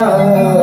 啊。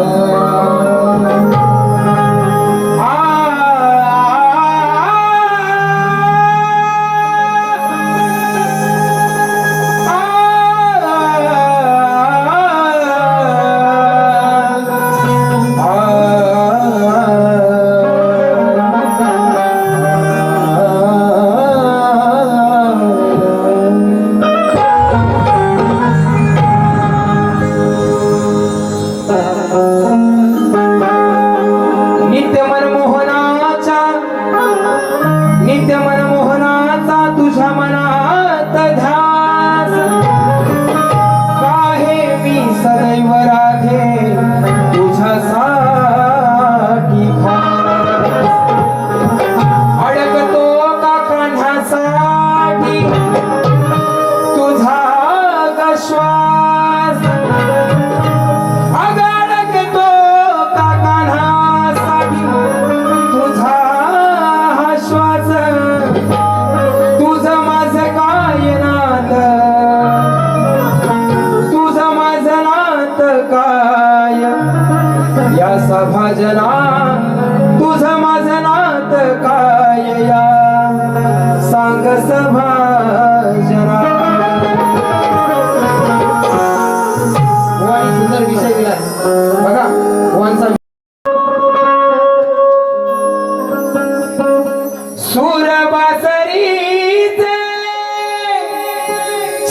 सुरबासरीचे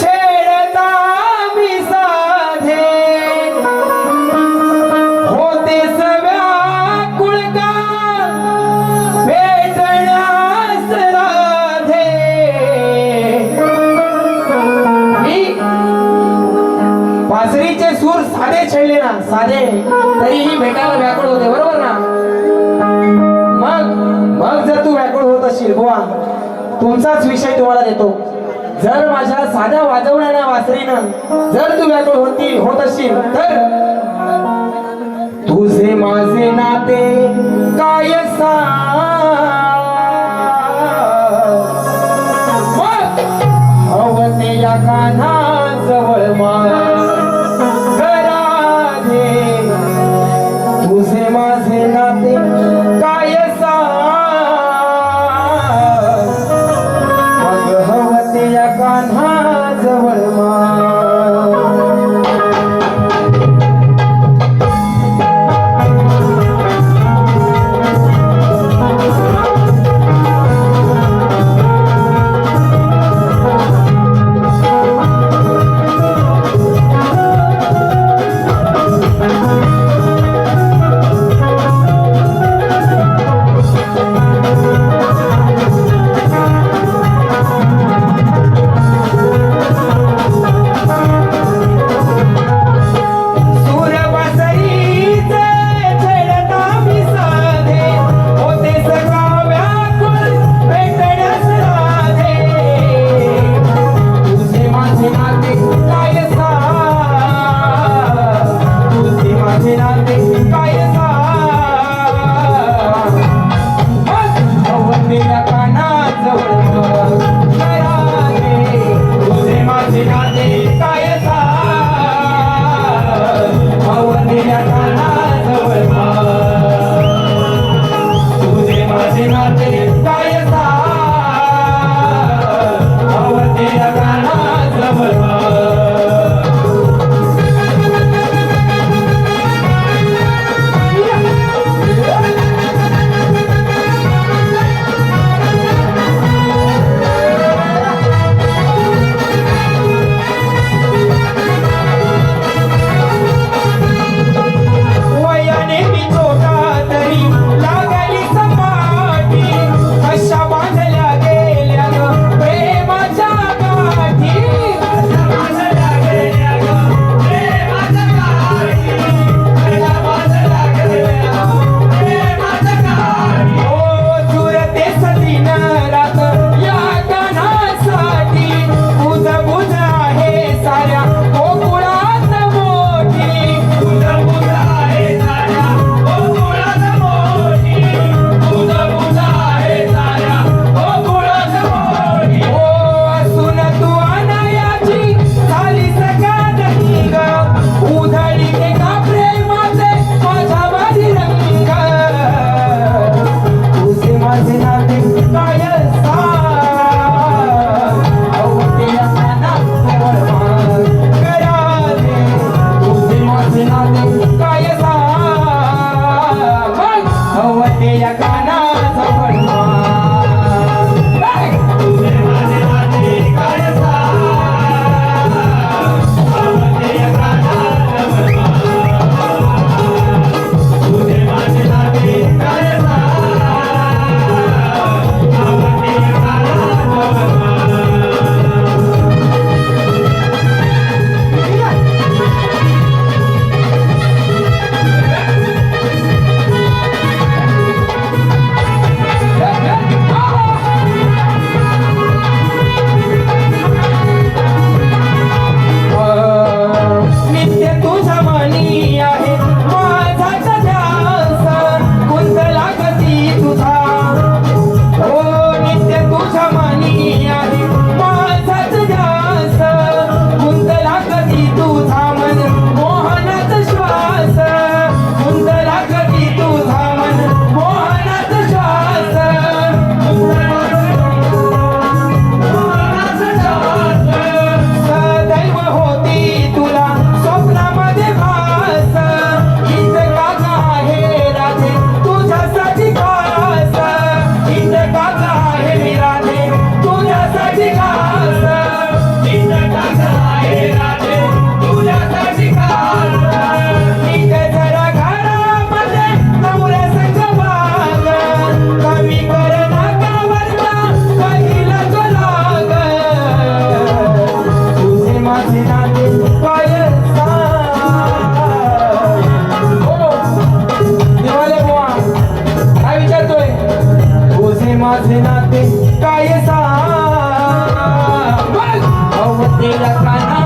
छेडता मी साधे. होते सव्या कुळका भेटण्यास राधे. मी बासरीचे सूर साधे छेडले ना साधे. तरीही भेटायला व्याकुळ होते बरोबर? व्याकुळ तुमचाच विषय तुम्हाला देतो. जर माझ्या साध्या वाजवणाऱ्या वासरीनं जर तू व्याकुळ होती होत असशील तर तुझे माझे नाते काय सा ovelha cana They like my